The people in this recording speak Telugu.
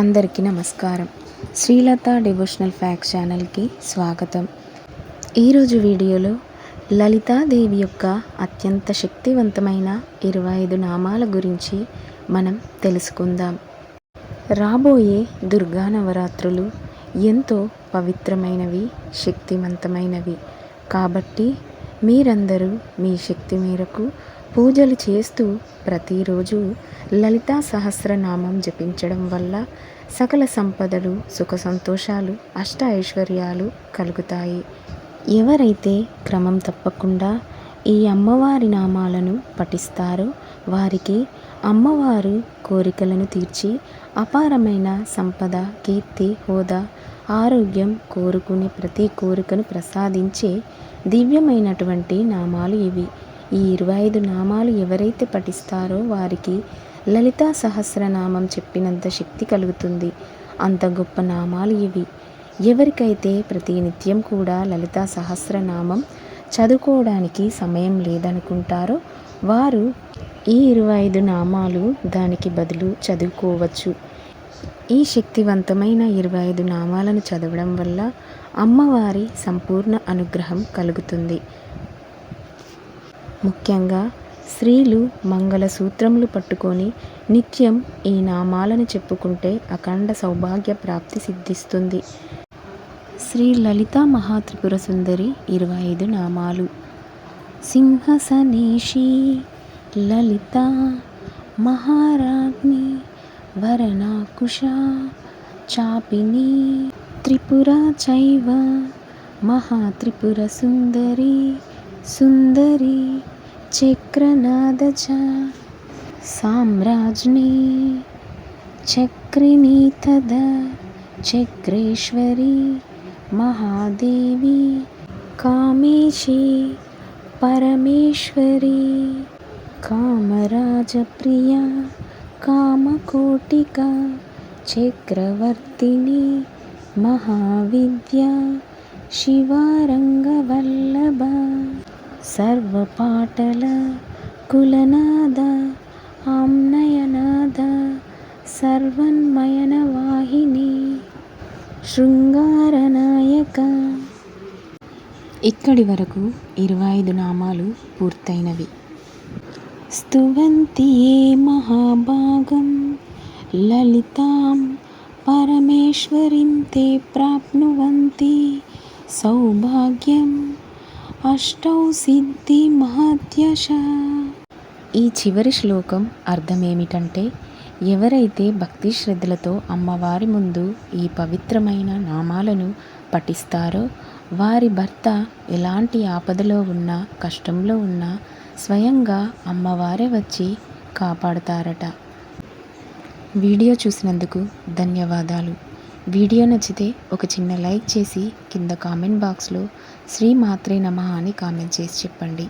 అందరికీ నమస్కారం. శ్రీలత డివోషనల్ ఫ్యాక్స్ ఛానల్కి స్వాగతం. ఈరోజు వీడియోలో లలితాదేవి యొక్క అత్యంత శక్తివంతమైన ఇరవై ఐదు నామాల గురించి మనం తెలుసుకుందాం. రాబోయే దుర్గా నవరాత్రులు ఎంతో పవిత్రమైనవి శక్తివంతమైనవి. కాబట్టి మీరందరూ మీ శక్తి మేరకు పూజలు చేస్తూ ప్రతిరోజు లలితా సహస్రనామం జపించడం వల్ల సకల సంపదలు సుఖ సంతోషాలు అష్ట ఐశ్వర్యాలు కలుగుతాయి. ఎవరైతే క్రమం తప్పకుండా ఈ అమ్మవారి నామాలను పఠిస్తారో వారికి అమ్మవారు కోరికలను తీర్చి అపారమైన సంపద కీర్తి హోదా ఆరోగ్యం కోరుకునే ప్రతి కోరికను ప్రసాదించే దివ్యమైనటువంటి నామాలు ఇవి. ఈ ఇరవై ఐదు నామాలు ఎవరైతే పఠిస్తారో వారికి లలితా సహస్రనామం చెప్పినంత శక్తి కలుగుతుంది. అంత గొప్ప నామాలు ఇవి. ఎవరికైతే ప్రతి నిత్యం కూడా లలితా సహస్రనామం చదువుకోవడానికి సమయం లేదనుకుంటారో వారు ఈ ఇరవై ఐదు నామాలు దానికి బదులు చదువుకోవచ్చు. ఈ శక్తివంతమైన ఇరవై ఐదు నామాలను చదవడం వల్ల అమ్మవారి సంపూర్ణ అనుగ్రహం కలుగుతుంది. ముఖ్యంగా స్త్రీలు మంగళసూత్రములు పట్టుకొని నిత్యం ఈ నామాలను చెప్పుకుంటే అఖండ సౌభాగ్య ప్రాప్తి సిద్ధిస్తుంది. శ్రీ లలిత మహాత్రిపుర సుందరి ఇరవై ఐదు నామాలు. సింహసనేషి లలిత మహారాజ్ని వరణాకుశ చాపిని త్రిపుర చైవ మహాత్రిపుర సుందరి సుందరి चक्रनाद च। साम्राज्ञी चक्रिणी तदा चक्रेश्वरी महादेवी कामेशी परमेश्वरी। कामराजप्रिया कामकोटिका चक्रवर्तिनी महाविद्या शिवारङ्गवल्लभा। సర్వపాటల కులనాద ఆమ్నయనాద సర్వన్మయన వాహిని శృంగారనాయక. ఇక్కడి వరకు ఇరవై ఐదు నామాలు పూర్తయినవి. స్తువంతి ఏ మహాభాగం లలితాం పరమేశ్వరిం తే ప్రాప్నువంతి సౌభాగ్యం అష్టౌ సిద్ధి మహత్యశ ఈ చివరి శ్లోకం అర్థం ఏమిటంటే ఎవరైతే భక్తి శ్రద్ధలతో అమ్మవారి ముందు ఈ పవిత్రమైన నామాలను పఠిస్తారో వారి భర్త ఎలాంటి ఆపదలో ఉన్నా కష్టంలో ఉన్నా స్వయంగా అమ్మవారే వచ్చి కాపాడతారట. వీడియో చూసినందుకు ధన్యవాదాలు. వీడియో నచ్చితే ఒక చిన్న లైక్ చేసి కింద కామెంట్ బాక్స్లో శ్రీ మాత్రే నమ అని కామెంట్ చేసి చెప్పండి.